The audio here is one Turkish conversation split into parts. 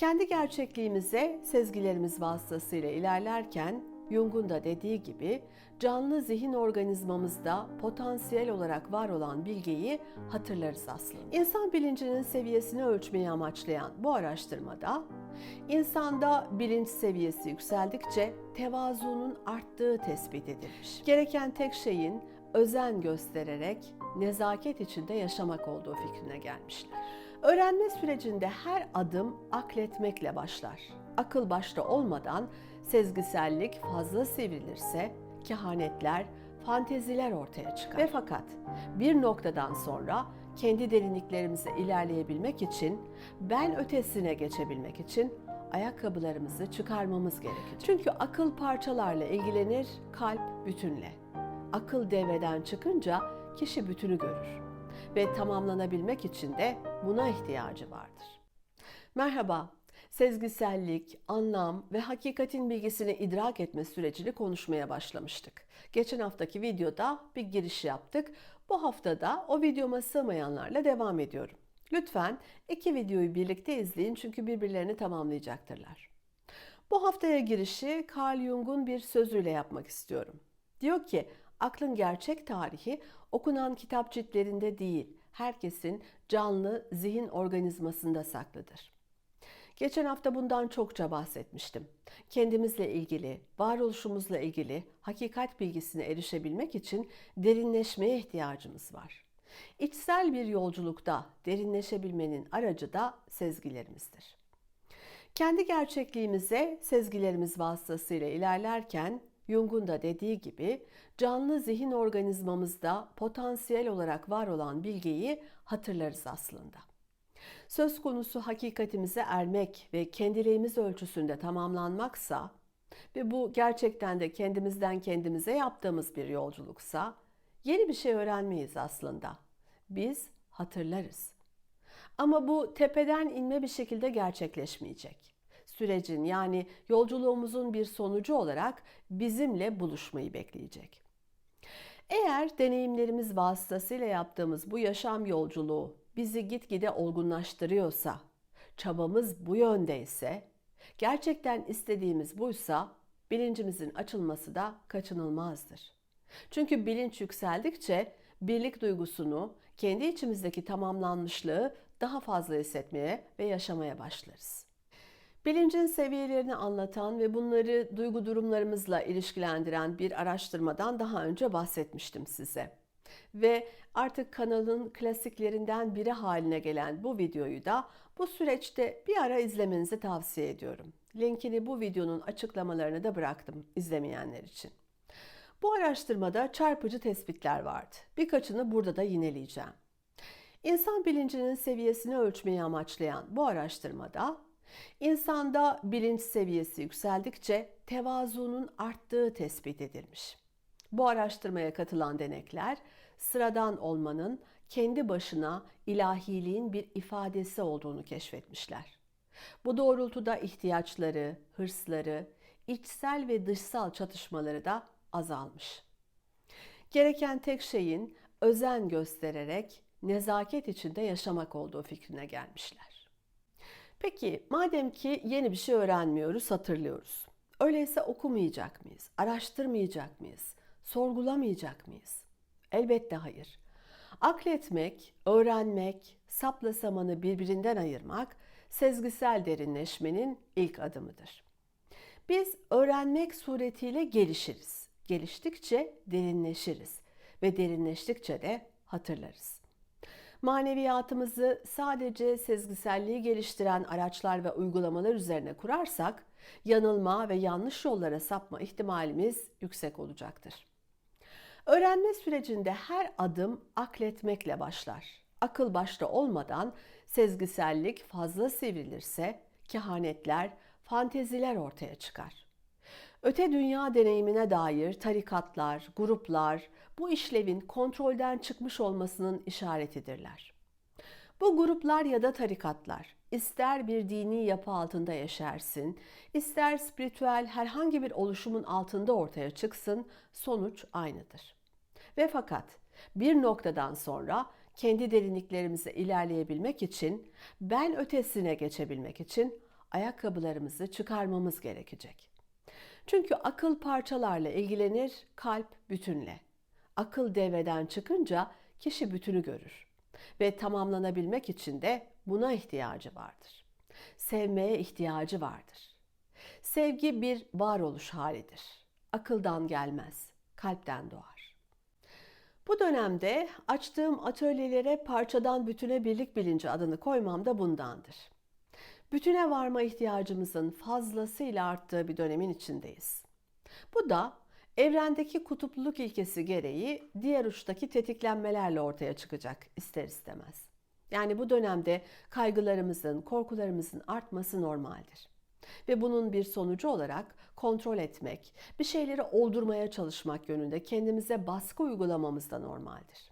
Kendi gerçekliğimize sezgilerimiz vasıtasıyla ilerlerken Jung'un da dediği gibi canlı zihin organizmamızda potansiyel olarak var olan bilgiyi hatırlarız aslında. İnsan bilincinin seviyesini ölçmeyi amaçlayan bu araştırmada insanda bilinç seviyesi yükseldikçe tevazunun arttığı tespit edilmiş. Gereken tek şeyin özen göstererek nezaket içinde yaşamak olduğu fikrine gelmişler. Öğrenme sürecinde her adım akletmekle başlar. Akıl başta olmadan sezgisellik fazla sivrilirse kehanetler, fanteziler ortaya çıkar. Ve fakat bir noktadan sonra kendi derinliklerimize ilerleyebilmek için, ben ötesine geçebilmek için ayakkabılarımızı çıkarmamız gerekir. Çünkü akıl parçalarla ilgilenir, kalp bütünle. Akıl devreden çıkınca kişi bütünü görür ve tamamlanabilmek için de buna ihtiyacı vardır. Merhaba, sezgisellik, anlam ve hakikatin bilgisini idrak etme sürecini konuşmaya başlamıştık. Geçen haftaki videoda bir giriş yaptık. Bu haftada o videoma sığmayanlarla devam ediyorum. Lütfen iki videoyu birlikte izleyin çünkü birbirlerini tamamlayacaktırlar. Bu haftaya girişi Carl Jung'un bir sözüyle yapmak istiyorum. Diyor ki, aklın gerçek tarihi okunan kitap ciltlerinde değil, herkesin canlı zihin organizmasında saklıdır. Geçen hafta bundan çokça bahsetmiştim. Kendimizle ilgili, varoluşumuzla ilgili hakikat bilgisine erişebilmek için derinleşmeye ihtiyacımız var. İçsel bir yolculukta derinleşebilmenin aracı da sezgilerimizdir. Kendi gerçekliğimize sezgilerimiz vasıtasıyla ilerlerken Jung'un da dediği gibi canlı zihin organizmamızda potansiyel olarak var olan bilgiyi hatırlarız aslında. Söz konusu hakikatimize ermek ve kendiliğimiz ölçüsünde tamamlanmaksa ve bu gerçekten de kendimizden kendimize yaptığımız bir yolculuksa yeni bir şey öğrenmeyiz aslında. Biz hatırlarız. Ama bu tepeden inme bir şekilde gerçekleşmeyecek. Sürecin yani yolculuğumuzun bir sonucu olarak bizimle buluşmayı bekleyecek. Eğer deneyimlerimiz vasıtasıyla yaptığımız bu yaşam yolculuğu bizi gitgide olgunlaştırıyorsa, çabamız bu yöndeyse, gerçekten istediğimiz buysa bilincimizin açılması da kaçınılmazdır. Çünkü bilinç yükseldikçe birlik duygusunu, kendi içimizdeki tamamlanmışlığı daha fazla hissetmeye ve yaşamaya başlarız. Bilincin seviyelerini anlatan ve bunları duygu durumlarımızla ilişkilendiren bir araştırmadan daha önce bahsetmiştim size. Ve artık kanalın klasiklerinden biri haline gelen bu videoyu da bu süreçte bir ara izlemenizi tavsiye ediyorum. Linkini bu videonun açıklamalarına da bıraktım izlemeyenler için. Bu araştırmada çarpıcı tespitler vardı. Birkaçını burada da yineleyeceğim. İnsan bilincinin seviyesini ölçmeyi amaçlayan bu araştırmada insanda bilinç seviyesi yükseldikçe tevazunun arttığı tespit edilmiş. Bu araştırmaya katılan denekler sıradan olmanın kendi başına ilahiliğin bir ifadesi olduğunu keşfetmişler. Bu doğrultuda ihtiyaçları, hırsları, içsel ve dışsal çatışmaları da azalmış. Gereken tek şeyin özen göstererek nezaket içinde yaşamak olduğu fikrine gelmişler. Peki madem ki yeni bir şey öğrenmiyoruz, hatırlıyoruz. Öyleyse okumayacak mıyız? Araştırmayacak mıyız? Sorgulamayacak mıyız? Elbette hayır. Akletmek, öğrenmek, sapla samanı birbirinden ayırmak sezgisel derinleşmenin ilk adımıdır. Biz öğrenmek suretiyle gelişiriz. Geliştikçe derinleşiriz ve derinleştikçe de hatırlarız. Maneviyatımızı sadece sezgiselliği geliştiren araçlar ve uygulamalar üzerine kurarsak yanılma ve yanlış yollara sapma ihtimalimiz yüksek olacaktır. Öğrenme sürecinde her adım akletmekle başlar. Akıl başta olmadan sezgisellik fazla sivrilirse kehanetler, fanteziler ortaya çıkar. Öte dünya deneyimine dair tarikatlar, gruplar bu işlevin kontrolden çıkmış olmasının işaretidirler. Bu gruplar ya da tarikatlar ister bir dini yapı altında yaşarsın, ister spiritüel herhangi bir oluşumun altında ortaya çıksın, sonuç aynıdır. Ve fakat bir noktadan sonra kendi derinliklerimize ilerleyebilmek için, ben ötesine geçebilmek için ayakkabılarımızı çıkarmamız gerekecek. Çünkü akıl parçalarla ilgilenir, kalp bütünle. Akıl devreden çıkınca kişi bütünü görür ve tamamlanabilmek için de buna ihtiyacı vardır. Sevmeye ihtiyacı vardır. Sevgi bir varoluş halidir. Akıldan gelmez, kalpten doğar. Bu dönemde açtığım atölyelere parçadan bütüne birlik bilinci adını koymam da bundandır. Bütüne varma ihtiyacımızın fazlasıyla arttığı bir dönemin içindeyiz. Bu da evrendeki kutupluluk ilkesi gereği diğer uçtaki tetiklenmelerle ortaya çıkacak ister istemez. Yani bu dönemde kaygılarımızın, korkularımızın artması normaldir. Ve bunun bir sonucu olarak kontrol etmek, bir şeyleri oldurmaya çalışmak yönünde kendimize baskı uygulamamız da normaldir.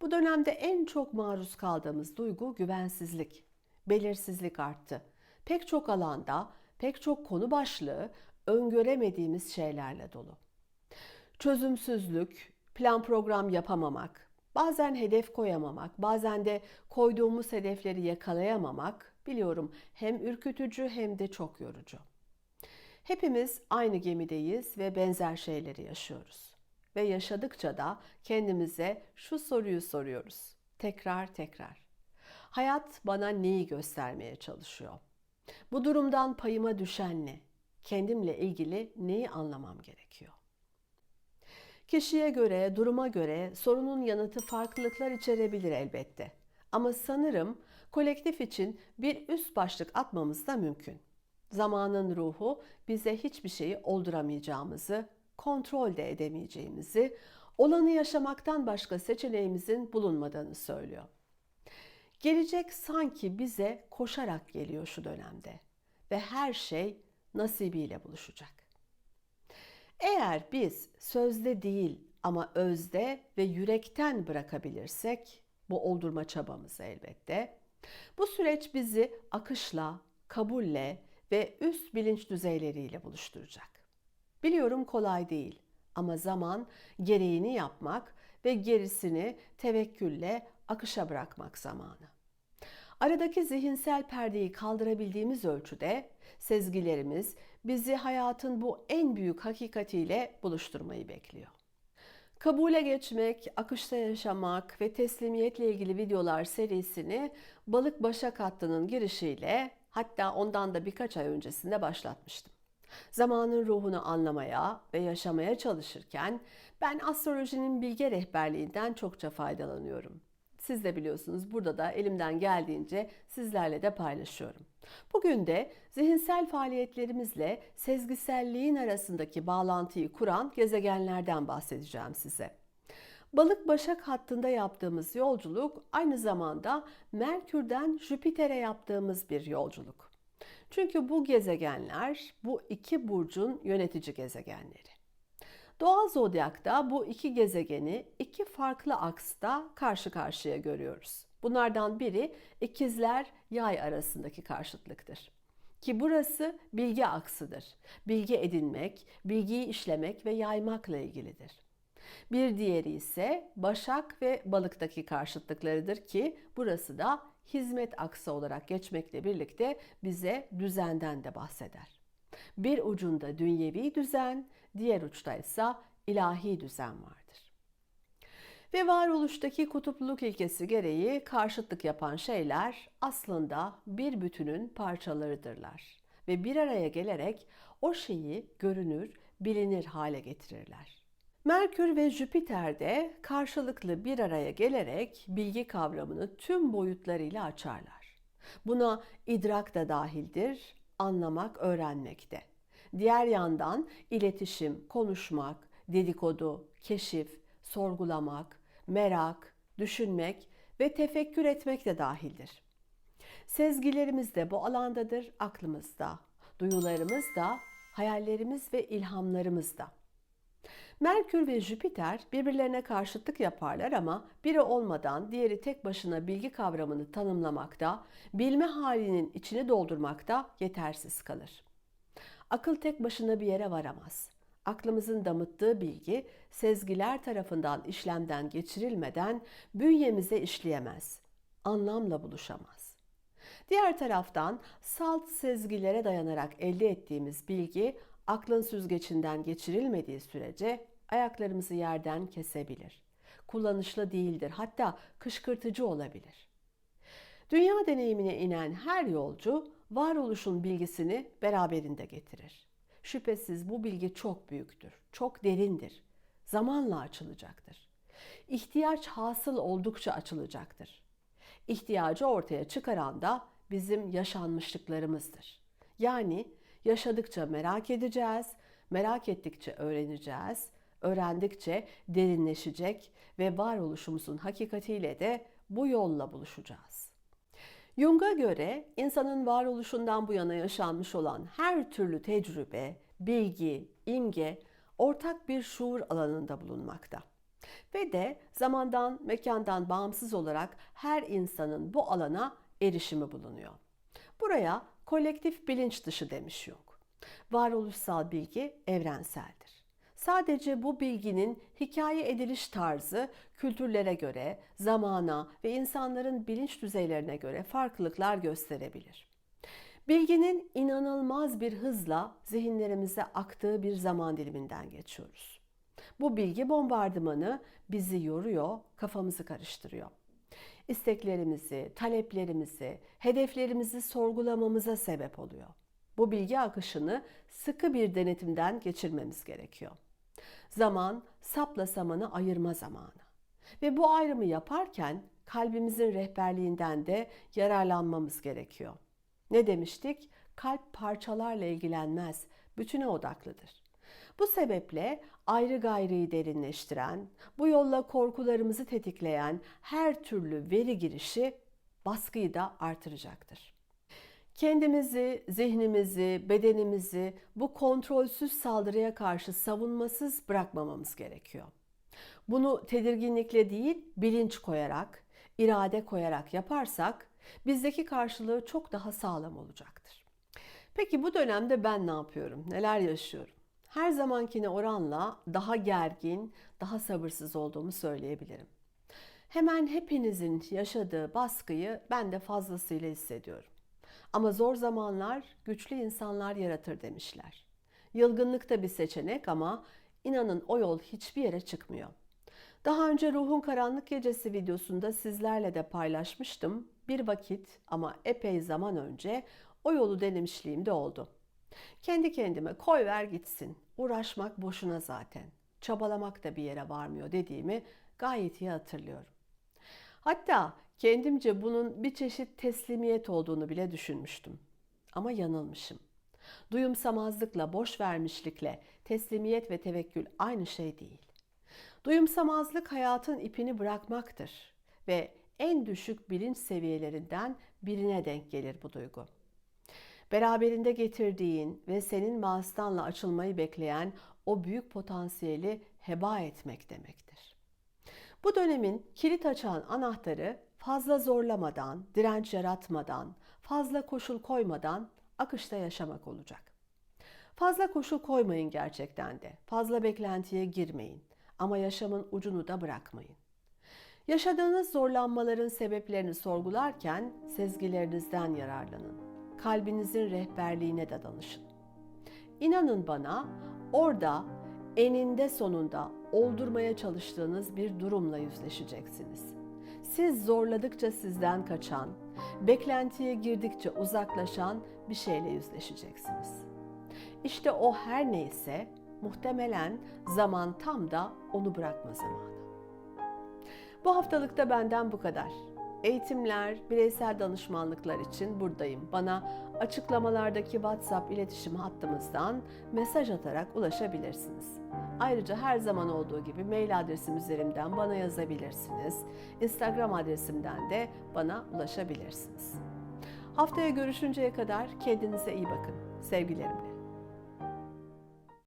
Bu dönemde en çok maruz kaldığımız duygu güvensizlik, belirsizlik arttı. Pek çok alanda, pek çok konu başlığı öngöremediğimiz şeylerle dolu. Çözümsüzlük, plan program yapamamak, bazen hedef koyamamak, bazen de koyduğumuz hedefleri yakalayamamak biliyorum hem ürkütücü hem de çok yorucu. Hepimiz aynı gemideyiz ve benzer şeyleri yaşıyoruz. Ve yaşadıkça da kendimize şu soruyu soruyoruz. Tekrar tekrar. Hayat bana neyi göstermeye çalışıyor? Bu durumdan payıma düşen ne? Kendimle ilgili neyi anlamam gerekiyor? Kişiye göre, duruma göre sorunun yanıtı farklılıklar içerebilir elbette. Ama sanırım kolektif için bir üst başlık atmamız da mümkün. Zamanın ruhu bize hiçbir şeyi olduramayacağımızı, kontrol de edemeyeceğimizi, olanı yaşamaktan başka seçeneğimizin bulunmadığını söylüyor. Gelecek sanki bize koşarak geliyor şu dönemde ve her şey nasibiyle buluşacak. Eğer biz sözde değil ama özde ve yürekten bırakabilirsek bu oldurma çabamızı elbette bu süreç bizi akışla, kabulle ve üst bilinç düzeyleriyle buluşturacak. Biliyorum kolay değil ama zaman gereğini yapmak ve gerisini tevekkülle akışa bırakmak zamanı. Aradaki zihinsel perdeyi kaldırabildiğimiz ölçüde sezgilerimiz bizi hayatın bu en büyük hakikatiyle buluşturmayı bekliyor. Kabule geçmek, akışta yaşamak ve teslimiyetle ilgili videolar serisini Balık Başak hattının girişiyle hatta ondan da birkaç ay öncesinde başlatmıştım. Zamanın ruhunu anlamaya ve yaşamaya çalışırken ben astrolojinin bilge rehberliğinden çokça faydalanıyorum. Siz de biliyorsunuz burada da elimden geldiğince sizlerle de paylaşıyorum. Bugün de zihinsel faaliyetlerimizle sezgiselliğin arasındaki bağlantıyı kuran gezegenlerden bahsedeceğim size. Balık Başak hattında yaptığımız yolculuk aynı zamanda Merkür'den Jüpiter'e yaptığımız bir yolculuk. Çünkü bu gezegenler bu iki burcun yönetici gezegenleri. Doğal zodyakta bu iki gezegeni iki farklı aksta karşı karşıya görüyoruz. Bunlardan biri ikizler yay arasındaki karşıtlıktır. Ki burası bilgi aksıdır. Bilgi edinmek, bilgiyi işlemek ve yaymakla ilgilidir. Bir diğeri ise Başak ve Balık'taki karşıtlıklarıdır ki burası da hizmet aksı olarak geçmekle birlikte bize düzenden de bahseder. Bir ucunda dünyevi düzen, diğer uçta ise ilahi düzen vardır. Ve varoluştaki kutupluluk ilkesi gereği karşıtlık yapan şeyler aslında bir bütünün parçalarıdırlar ve bir araya gelerek o şeyi görünür, bilinir hale getirirler. Merkür ve Jüpiter de karşılıklı bir araya gelerek bilgi kavramını tüm boyutlarıyla açarlar. Buna idrak da dahildir, anlamak, öğrenmek de. Diğer yandan iletişim, konuşmak, dedikodu, keşif, sorgulamak, merak, düşünmek ve tefekkür etmek de dahildir. Sezgilerimiz de bu alandadır, aklımızda, duyularımız da, hayallerimiz ve ilhamlarımız da. Merkür ve Jüpiter birbirlerine karşıtlık yaparlar ama biri olmadan diğeri tek başına bilgi kavramını tanımlamakta, bilme halinin içini doldurmakta yetersiz kalır. Akıl tek başına bir yere varamaz. Aklımızın damıttığı bilgi sezgiler tarafından işlemden geçirilmeden bünyemize işleyemez. Anlamla buluşamaz. Diğer taraftan salt sezgilere dayanarak elde ettiğimiz bilgi aklın süzgecinden geçirilmediği sürece ayaklarımızı yerden kesebilir. Kullanışlı değildir, hatta kışkırtıcı olabilir. Dünya deneyimine inen her yolcu varoluşun bilgisini beraberinde getirir. Şüphesiz bu bilgi çok büyüktür, çok derindir. Zamanla açılacaktır. İhtiyaç hasıl oldukça açılacaktır. İhtiyacı ortaya çıkaran da bizim yaşanmışlıklarımızdır. Yani yaşadıkça merak edeceğiz, merak ettikçe öğreneceğiz, öğrendikçe derinleşecek ve varoluşumuzun hakikatiyle de bu yolla buluşacağız. Jung'a göre insanın varoluşundan bu yana yaşanmış olan her türlü tecrübe, bilgi, imge ortak bir şuur alanında bulunmakta. Ve de zamandan, mekandan bağımsız olarak her insanın bu alana erişimi bulunuyor. Buraya kolektif bilinç dışı demiş yok. Varoluşsal bilgi evrenseldir. Sadece bu bilginin hikaye ediliş tarzı kültürlere göre, zamana ve insanların bilinç düzeylerine göre farklılıklar gösterebilir. Bilginin inanılmaz bir hızla zihinlerimize aktığı bir zaman diliminden geçiyoruz. Bu bilgi bombardımanı bizi yoruyor, kafamızı karıştırıyor. İsteklerimizi, taleplerimizi, hedeflerimizi sorgulamamıza sebep oluyor. Bu bilgi akışını sıkı bir denetimden geçirmemiz gerekiyor. Zaman sapla samanı ayırma zamanı. Ve bu ayrımı yaparken kalbimizin rehberliğinden de yararlanmamız gerekiyor. Ne demiştik? Kalp parçalarla ilgilenmez, bütüne odaklıdır. Bu sebeple ayrı gayrıyı derinleştiren, bu yolla korkularımızı tetikleyen her türlü veri girişi baskıyı da artıracaktır. Kendimizi, zihnimizi, bedenimizi bu kontrolsüz saldırıya karşı savunmasız bırakmamamız gerekiyor. Bunu tedirginlikle değil, bilinç koyarak, irade koyarak yaparsak bizdeki karşılığı çok daha sağlam olacaktır. Peki bu dönemde ben ne yapıyorum? Neler yaşıyorum? Her zamankine oranla daha gergin, daha sabırsız olduğumu söyleyebilirim. Hemen hepinizin yaşadığı baskıyı ben de fazlasıyla hissediyorum. Ama zor zamanlar güçlü insanlar yaratır demişler. Yılgınlık da bir seçenek ama inanın o yol hiçbir yere çıkmıyor. Daha önce Ruhun Karanlık Gecesi videosunda sizlerle de paylaşmıştım. Bir vakit ama epey zaman önce o yolu denemişliğim de oldu. Kendi kendime koy ver gitsin. Uğraşmak boşuna zaten. Çabalamak da bir yere varmıyor dediğimi gayet iyi hatırlıyorum. Hatta kendimce bunun bir çeşit teslimiyet olduğunu bile düşünmüştüm. Ama yanılmışım. Duyumsamazlıkla, boş vermişlikle teslimiyet ve tevekkül aynı şey değil. Duyumsamazlık hayatın ipini bırakmaktır ve en düşük bilinç seviyelerinden birine denk gelir bu duygu. Beraberinde getirdiğin ve senin Mars'tanla açılmayı bekleyen o büyük potansiyeli heba etmek demektir. Bu dönemin kilit açan anahtarı fazla zorlamadan, direnç yaratmadan, fazla koşul koymadan akışta yaşamak olacak. Fazla koşul koymayın gerçekten de. Fazla beklentiye girmeyin ama yaşamın ucunu da bırakmayın. Yaşadığınız zorlanmaların sebeplerini sorgularken sezgilerinizden yararlanın. Kalbinizin rehberliğine de danışın. İnanın bana orada eninde sonunda oldurmaya çalıştığınız bir durumla yüzleşeceksiniz. Siz zorladıkça sizden kaçan, beklentiye girdikçe uzaklaşan bir şeyle yüzleşeceksiniz. İşte o her neyse muhtemelen zaman tam da onu bırakma zamanı. Bu haftalıkta benden bu kadar. Eğitimler, bireysel danışmanlıklar için buradayım. Bana açıklamalardaki WhatsApp iletişim hattımızdan mesaj atarak ulaşabilirsiniz. Ayrıca her zaman olduğu gibi mail adresim üzerinden bana yazabilirsiniz. Instagram adresimden de bana ulaşabilirsiniz. Haftaya görüşünceye kadar kendinize iyi bakın. Sevgilerimle.